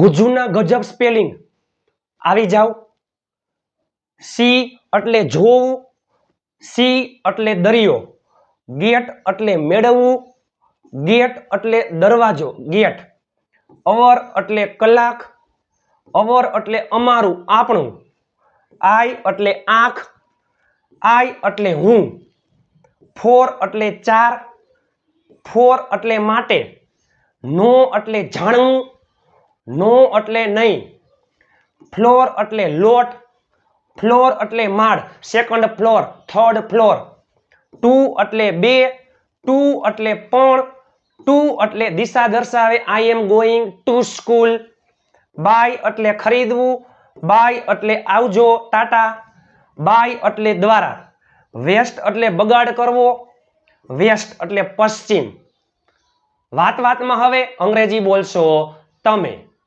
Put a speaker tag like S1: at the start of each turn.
S1: ગુજ્જુના ગજબ સ્પેલિંગ આવી જાવ સી એટલે જોવું, સી એટલે દરિયો, ગેટ એટલે મેળવવું, ગેટ એટલે દરવાજો, ગેટ. અવર એટલે કલાક, અવર એટલે અમારું, આપણું. આઈ એટલે આંખ, આઈ એટલે હું. ફોર એટલે ચાર, ફોર એટલે માટે. નો એટલે જાણવું નો એટલે નહીં. ફ્લોર એટલે લોટ, ફ્લોર એટલે માળ second floor third floor two એટલે બે, ટુ એટલે પણ, ટુ એટલે દિશા દર્શાવે I am going to school by એટલે ખરીદવું, બાય એટલે આવજો ટાટા. બાય એટલે દ્વારા. વેસ્ટ એટલે બગાડ કરવો, વેસ્ટ એટલે પશ્ચિમ. વાત વાતમાં હવે અંગ્રેજી બોલશો તમે.